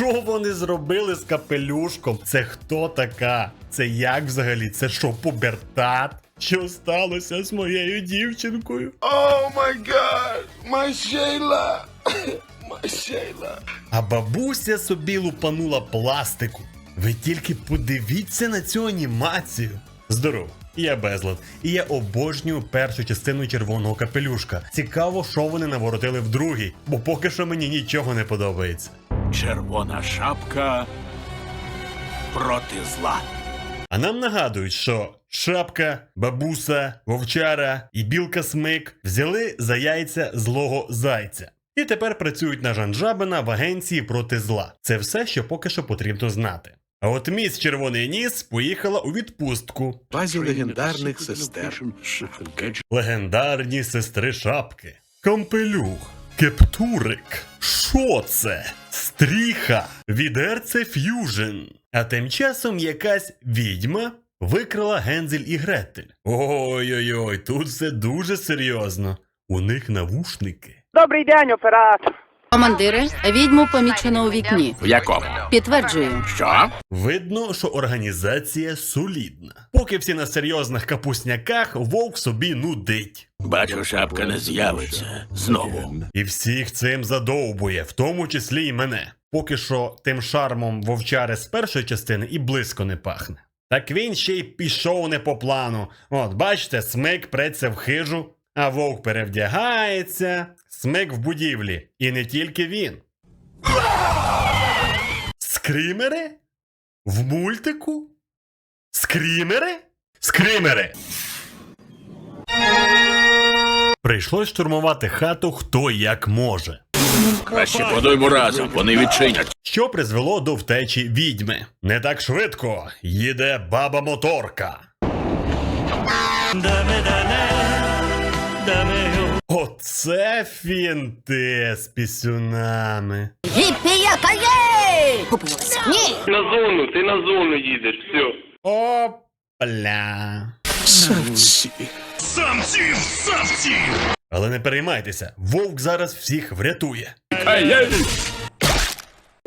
Що вони зробили з капелюшком? Це хто така? Це як взагалі? Це що, пубертат? Що сталося з моєю дівчинкою? God, my Shayla, my Shayla. А бабуся собі лупанула пластику. Ви тільки подивіться на цю анімацію. Здоров, я безлад, і я обожнюю першу частину червоного капелюшка. Цікаво, що вони наворотили в другій, бо поки що мені нічого не подобається. Червона шапка проти зла. А нам нагадують, що шапка, бабуса, вовчара і білка смик взяли за яйця злого зайця. І тепер працюють на Жанжабина в агенції проти зла. Це все, що поки що потрібно знати. А от міс Червоний Ніс поїхала у відпустку. Базі легендарних сестер. Легендарні сестри шапки. Кампелюх. Кептурик. Що це? Стріха. Відерце Ф'южн. А тим часом якась відьма викрала Гензель і Гретель. Ой-ой-ой, тут все дуже серйозно. У них навушники. Добрий день, оператор. Командире, відьму помічено у вікні. В якому? Підтверджую. Що? Видно, що організація солідна. Поки всі на серйозних капусняках, вовк собі нудить. Бачу, шапка не з'явиться знову. І всіх цим задовбує, в тому числі і мене. Поки що тим шармом вовчари з першої частини і близько не пахне. Так він ще й пішов не по плану. От, бачите, смик преться в хижу, а вовк перевдягається, смик в будівлі. І не тільки він. Скрімери? В мультику? Скрімери? Скрімери! Прийшлось штурмувати хату хто як може. Краще подоймо разом, вони відчинять. Що призвело до втечі відьми. Не так швидко їде баба моторка. Оце фінти з пісюнами. Гіпіякає! Купилася. Ні! На зону, ти на зону їдеш, все. Опля. Самці. Але не переймайтеся, вовк зараз всіх врятує.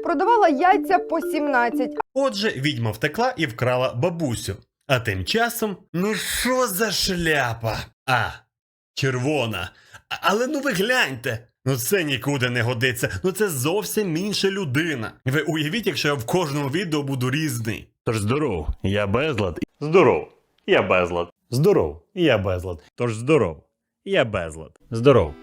Продавала яйця по 17, Отже, відьма втекла і вкрала бабусю. А тим часом, ну що за шляпа? А, червона. Але ну ви гляньте. Ну це нікуди не годиться. Ну це зовсім інша людина. Ви уявіть, якщо я в кожному відео буду різний. Тож здоров, я безлад. Здоров, я безлад. Здоров, я безлад. Тож здоров, я безлад. Здоров,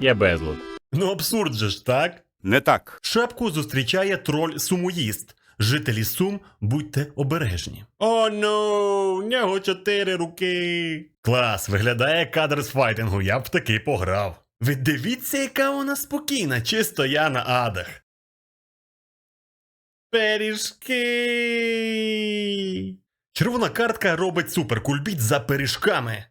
я безлад. Ну абсурд же ж, так? Не так. Шапку зустрічає троль сумоїст. Жителі Сум, будьте обережні. О, ну, в нього чотири руки. Клас, виглядає кадр з файтингу, я б в такий пограв. Ви дивіться, яка вона спокійна, чисто я на адах. Пиріжки. Червона картка робить суперкульбіт за пиріжками.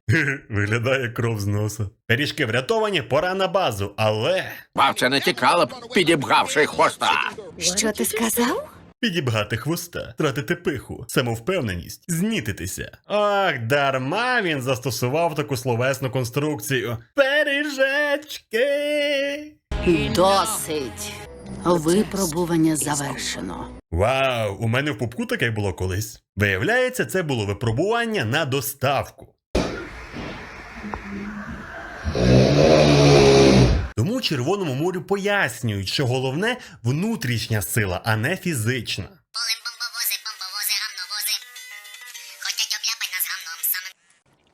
Виглядає кров з носа. Пиріжки врятовані, пора на базу, але. Вовче не тікала б, підібгавши хвоста. Що ти сказав? Підібгати хвоста, тратити пиху, самовпевненість, знітитися. Ах, дарма він застосував таку словесну конструкцію. Пиріжечки! Досить. Випробування завершено. Вау, у мене в пупку таке було колись. Виявляється, це було випробування на доставку. Червоному морю пояснюють, що головне внутрішня сила, а не фізична. Полем бомбовози, бомбовози, гамновози. Хотять обляпать нас гамном самим.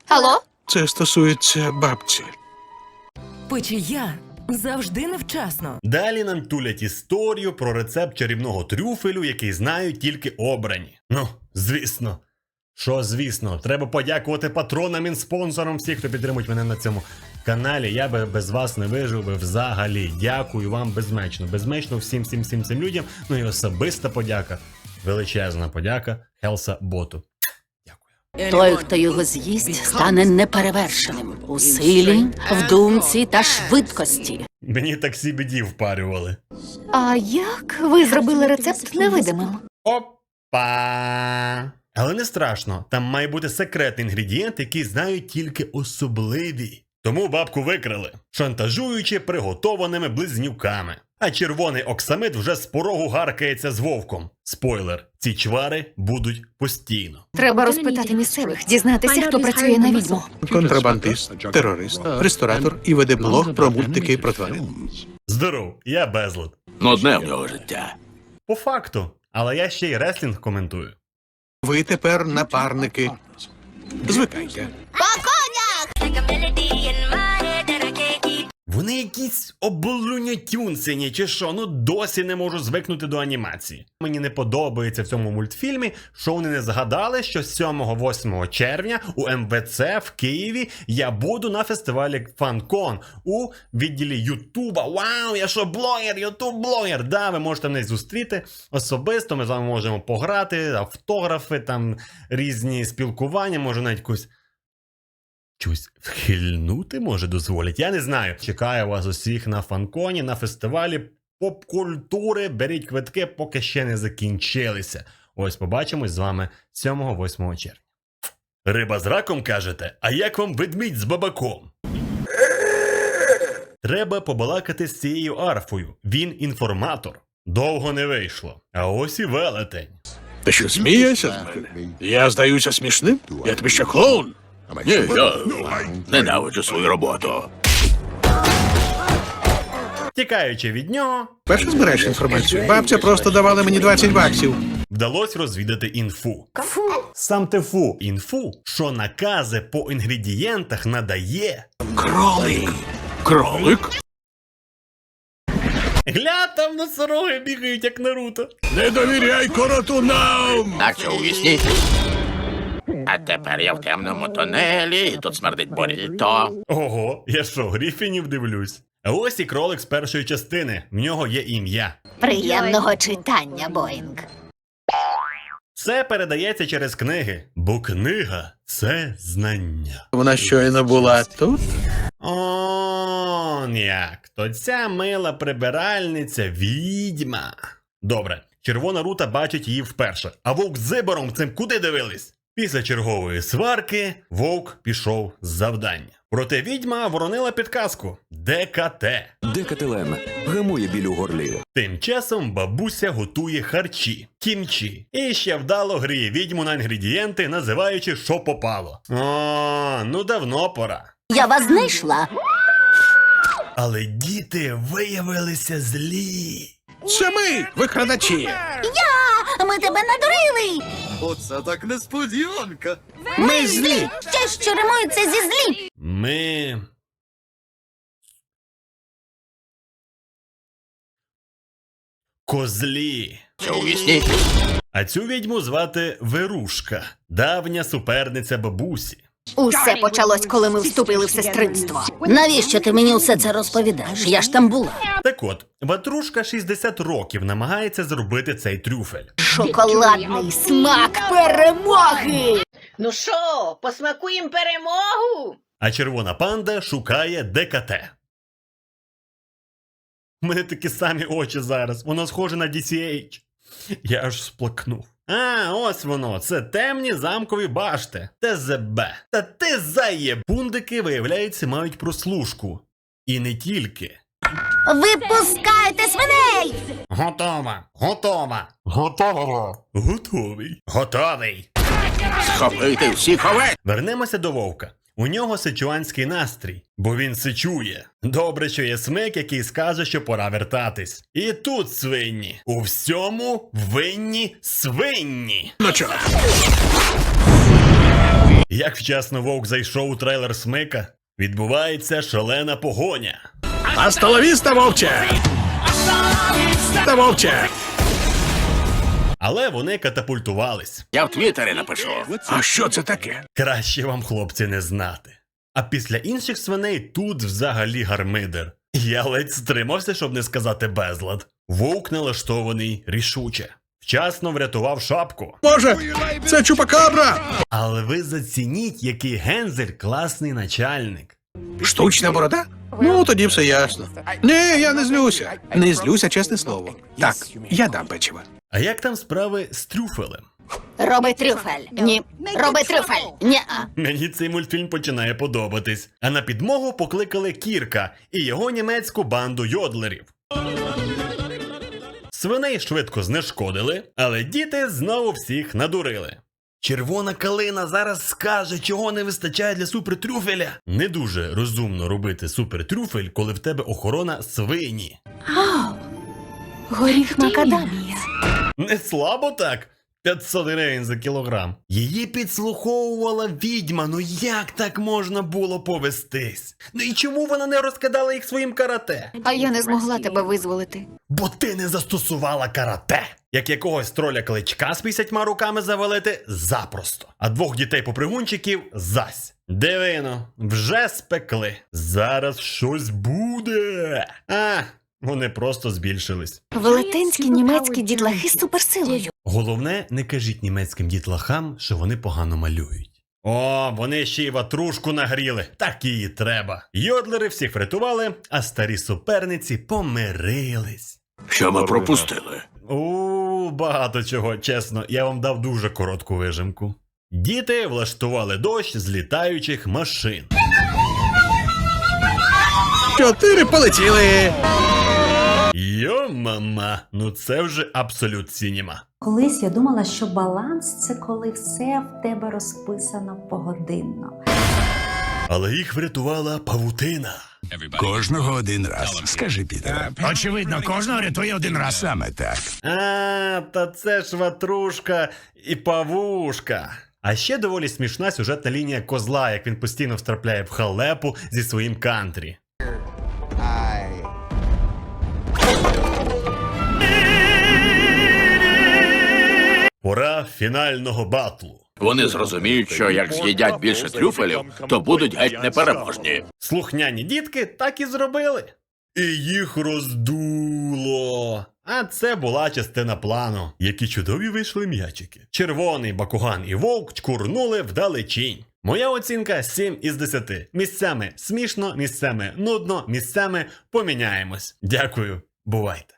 Алло? Це стосується бабці. Печія завжди невчасно. Далі нам тулять історію про рецепт чарівного трюфелю, який знають тільки обрані. Ну, звісно. Що, звісно, треба подякувати патронам і спонсорам всіх, хто підтримують мене на цьому каналі. Я би без вас не вижив би взагалі. Дякую вам безмечно. Безмечно всім всім всім цим людям. Ну і особиста подяка. Величезна подяка Хелса Боту. Той, хто його з'їсть, стане неперевершеним у силі, в думці та швидкості. Мені так CBD впарювали. А як ви зробили рецепт невидимим? Опа! Але не страшно, там має бути секретний інгредієнт, який знають тільки особливі. Тому бабку викрили, шантажуючи приготованими близнюками. А червоний оксамит вже з порогу гаркається з вовком. Спойлер: ці чвари будуть постійно. Треба розпитати місцевих, дізнатися, хто працює на відьму. Контрабандист, терорист, ресторатор і веде блог про мультики про тварин. Здоров, я безлад. Нудне в нього життя. По факту, але я ще й реслінг коментую. Ви тепер напарники. Звикайте. Вони якісь облунятюнсені чи що, ну досі не можу звикнути до анімації. Мені не подобається в цьому мультфільмі, що вони не згадали, що 7-8 червня у МВЦ в Києві я буду на фестивалі FanCon у відділі Ютуба. Вау, я що блогер, ютуб-блогер. Да, ви можете мене зустріти особисто. Ми з вами можемо пограти, автографи, там різні спілкування, може навіть якусь Щось вхильнути може дозволять. Я не знаю. Чекаю вас усіх на фанконі, на фестивалі поп-культури. Беріть квитки, поки ще не закінчилися. Ось побачимось з вами 7-8 червня. Риба з раком кажете, а як вам ведмідь з бабаком? Треба побалакати з цією арфою. Він інформатор. Довго не вийшло. А ось і велетень. Ти що смієшся з мене? Я здаюся смішним? Я тобі що клоун? Ні, я ненавиджу свою роботу. Тікаючи від нього, Перше збираєш інформацію. Бабця просто давала мені 20 баксів. вдалося розвідати інфу. Сам те фу. Інфу, що накази по інгредієнтах надає. Кролик. Кролик? Гля, там носороги бігають, як Наруто. Не довіряй коротунам! Так що у вісні. А тепер я в темному тунелі, і тут смердить борільто. Ого, я що, Гріфінів дивлюсь. Ось і кролик з першої частини. В нього є ім'я. Приємного читання, Боїнг. Це передається через книги, бо книга це знання. Вона щойно була тут. Он як, то ця мила прибиральниця відьма. Добре, червона рута бачить її вперше, а вовк з зибором цим куди дивились? Після чергової сварки вовк пішов з завдання. Проте відьма воронила підказку ДКТ. Декателен гамує біль у горлі. Тим часом бабуся готує харчі, кімчі, і ще вдало гріє відьму на інгредієнти, називаючи, що попало. О, ну давно пора. Я вас знайшла. Але діти виявилися злі. Це ми, викрадачі. Я! Ми тебе надурили. Оце так несподіванка. Ми злі. Ще що римується зі злі. Ми. Козлі. А цю відьму звати Верушка, давня суперниця бабусі. Усе почалось, коли ми вступили в сестринство. Навіщо ти мені усе це розповідаєш? Я ж там була. Так от, ватрушка 60 років намагається зробити цей трюфель. Шоколадний смак перемоги. Ну що, посмакуємо перемогу? А червона панда шукає ДКТ. У мене такі самі очі зараз. Воно схоже на DCH. Я аж сплакнув. А, ось воно, це темні замкові башти. ТЗБ. Та ти зає. Пундики, виявляється, мають прослушку. І не тільки. Випускайте свиней! Готова, готова. Готова. Готовий. Готовий. Схопити всіх овець. Вернемося до вовка. У нього сичуанський настрій, бо він сичує. Добре, що є смик, який скаже, що пора вертатись. І тут свинні. У всьому винні свинні. Ну? Як вчасно вовк зайшов у трейлер смика, відбувається шалена погоня. Астоловіста, вовче! Та вовче! Але вони катапультувались. Я в Твіттері напишу. А що це таке? Краще вам, хлопці, не знати. А після інших свиней тут взагалі гармидер. Я ледь стримався, щоб не сказати безлад. Вовк налаштований рішуче. Вчасно врятував шапку. Може, це чупакабра? Але ви зацініть, який Гензель класний начальник. Штучна борода? Ну, тоді все ясно. Ні, я не злюся. Не злюся, чесне слово. Так, я дам печиво. А як там справи з трюфелем? Роби трюфель. Ні. Роби трюфель. Ні. Мені цей мультфільм починає подобатись. А на підмогу покликали Кірка і його німецьку банду йодлерів. Свиней швидко знешкодили, але діти знову всіх надурили. Червона калина зараз скаже, чого не вистачає для супертрюфеля. Не дуже розумно робити супертрюфель, коли в тебе охорона свині. Ау! Горіх макадамія. Не слабо так? 500 гривень за кілограм. Її підслуховувала відьма. Ну як так можна було повестись? Ну і чому вона не розкидала їх своїм карате? А я не змогла тебе визволити. Бо ти не застосувала карате. Як якогось троля кличка з 50 руками завалити запросто. А двох дітей попригунчиків зась. Дивино, вже спекли. Зараз щось буде. А, вони просто збільшились. Велетенські німецькі дітлахи з суперсилою. Головне, не кажіть німецьким дітлахам, що вони погано малюють. О, вони ще й ватрушку нагріли, так її треба. Йодлери всіх врятували, а старі суперниці помирились. Що ми пропустили? У, багато чого, чесно, я вам дав дуже коротку вижимку. Діти влаштували дощ з літаючих машин. Чотири полетіли. Йо-мама, ну це вже абсолют сініма. Колись я думала, що баланс це коли все в тебе розписано погодинно. Але їх врятувала павутина. Кожного один раз. Скажи, Пітер. Очевидно, кожного рятує один раз. Саме так. А, та це ж ватрушка і павушка. А ще доволі смішна сюжетна лінія козла, як він постійно втрапляє в халепу зі своїм кантрі. Пора фінального батлу. Вони зрозуміють, що як з'їдять більше трюфелів, то будуть геть непереможні. Слухняні дітки так і зробили. І їх роздуло. А це була частина плану. Які чудові вийшли м'ячики. Червоний бакуган і вовк чкурнули вдалечінь. Моя оцінка 7 із 10. Місцями смішно, місцями нудно, місцями поміняємось. Дякую, бувайте.